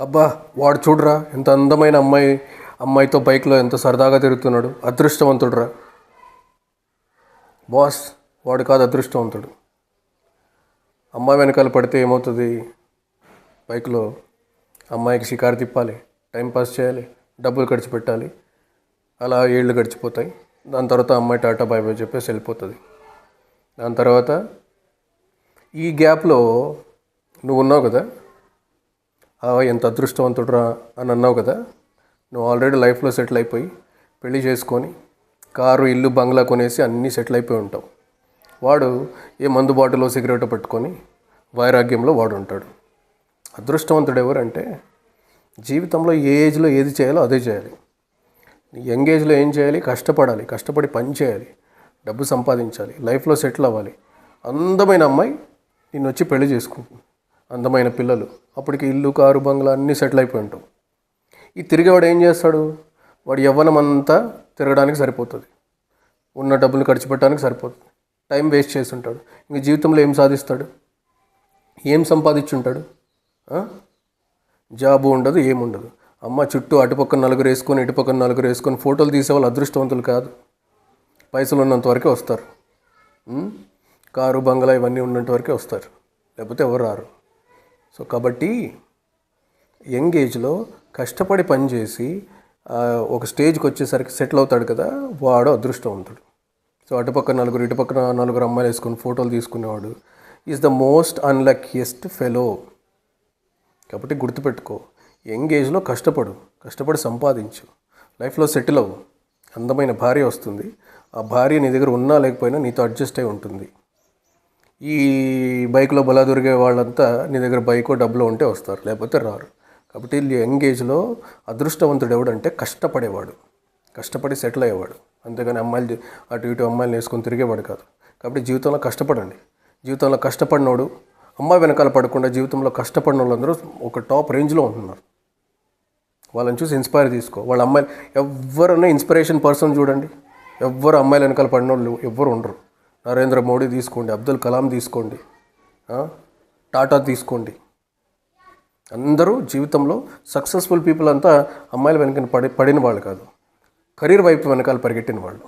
అబ్బా వాడు చూడరా ఎంత అందమైన అమ్మాయి అమ్మాయితో బైక్లో ఎంత సరదాగా తిరుగుతున్నాడు. అదృష్టవంతుడురా. బాస్ వాడు కాదు అదృష్టవంతుడు. అమ్మాయి వెనకాల పడితే ఏమవుతుంది? బైక్లో అమ్మాయికి షికారు తిప్పాలి టైం పాస్ చేయాలి డబ్బులు ఖర్చు పెట్టాలి అలా ఏళ్ళు గడిచిపోతాయి. దాని తర్వాత అమ్మాయి టాటా బాయ్ బాయ్ చెప్పేసి వెళ్ళిపోతుంది. దాని తర్వాత ఈ గ్యాప్లో నువ్వు ఉన్నావు కదా? ఎంత అదృష్టవంతుడురా అని అన్నావు కదా. నువ్వు ఆల్రెడీ లైఫ్లో సెటిల్ అయిపోయి పెళ్ళి చేసుకొని కారు ఇల్లు బంగ్లా కొనేసి అన్నీ సెటిల్ అయిపోయి ఉంటావు. వాడు ఏ మందు బాటిలో సిగరెట్ పట్టుకొని వైరాగ్యంలో వాడు ఉంటాడు. అదృష్టవంతుడు ఎవరంటే జీవితంలో ఏ ఏజ్లో ఏది చేయాలో అదే చేయాలి. యంగ్ ఏజ్లో ఏం చేయాలి? కష్టపడాలి కష్టపడి పని చేయాలి డబ్బు సంపాదించాలి లైఫ్లో సెటిల్ అవ్వాలి. అందమైన అమ్మాయి నిన్ను వచ్చి పెళ్ళి చేసుకుంటుంది. అందమైన పిల్లలు. అప్పటికి ఇల్లు కారు బంగ్లా అన్నీ సెటిల్ అయిపోయి ఉంటాం. ఈ తిరిగేవాడు ఏం చేస్తాడు? వాడు యవ్వనం అంతా తిరగడానికి సరిపోతుంది. ఉన్న డబ్బులు ఖర్చు పెట్టడానికి సరిపోతుంది. టైం వేస్ట్ చేసి ఉంటాడు. ఇంక జీవితంలో ఏం సాధిస్తాడు? ఏం సంపాదించుంటాడు? జాబు ఉండదు ఏముండదు అమ్మ చుట్టూ అటుపక్క నలుగురు వేసుకొని ఇటుపక్క నలుగురు వేసుకొని ఫోటోలు తీసేవాళ్ళు అదృష్టవంతులు కాదు. పైసలు ఉన్నంత వరకే వస్తారు. కారు బంగ్లా ఇవన్నీ ఉన్నంత వరకే వస్తారు. లేకపోతే ఎవరు రారు. సో కాబట్టి యంగ్ ఏజ్లో కష్టపడి పనిచేసి ఒక స్టేజ్కి వచ్చేసరికి సెటిల్ అవుతాడు కదా వాడు అదృష్టవంతుడు. సో అటుపక్క నలుగురు ఇటుపక్కన నలుగురు అమ్మాయిలు వేసుకొని ఫోటోలు తీసుకునేవాడు. Is the most unluckiest fellow కాబట్టి గుర్తుపెట్టుకో యంగ్ ఏజ్లో కష్టపడు కష్టపడి సంపాదించు. లైఫ్లో సెటిల్ అవ్వు. అందమైన భార్య వస్తుంది. ఆ భార్య నీ దగ్గర ఉన్నా లేకపోయినా నీతో అడ్జస్ట్ అయి ఉంటుంది. ఈ బైక్లో బలా దొరికే వాళ్ళంతా నీ దగ్గర బైకో డబ్బులో ఉంటే వస్తారు లేకపోతే రారు. కాబట్టి యంగ్ ఏజ్లో అదృష్టవంతుడు ఎవడంటే కష్టపడేవాడు కష్టపడి సెటిల్ అయ్యేవాడు. అంతేగాని అమ్మాయిలు అటు ఇటు అమ్మాయిలు వేసుకొని తిరిగేవాడు కాదు. కాబట్టి జీవితంలో కష్టపడండి. జీవితంలో కష్టపడినోడు అమ్మాయి వెనకాల పడకుండా జీవితంలో కష్టపడిన వాళ్ళందరూ ఒక టాప్ రేంజ్లో ఉంటున్నారు. వాళ్ళని చూసి ఇన్స్పైర్ తీసుకో. వాళ్ళ అమ్మాయిలు ఎవరైనా ఇన్స్పిరేషన్ పర్సన్ చూడండి. ఎవ్వరు అమ్మాయిలు వెనకాల పడిన వాళ్ళు ఎవ్వరు ఉండరు. నరేంద్ర మోడీ తీసుకోండి అబ్దుల్ కలాం తీసుకోండి టాటా తీసుకోండి. అందరూ జీవితంలో సక్సెస్ఫుల్ పీపుల్ అంతా అమ్మాయిల వెనక పడి పడిన వాళ్ళు కాదు. కెరీర్ వైపు వెనకాల పరిగెట్టిన వాళ్ళు.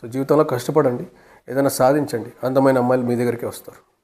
సో జీవితంలో కష్టపడండి ఏదైనా సాధించండి. అందమైన అమ్మాయిలు మీ దగ్గరికి వస్తారు.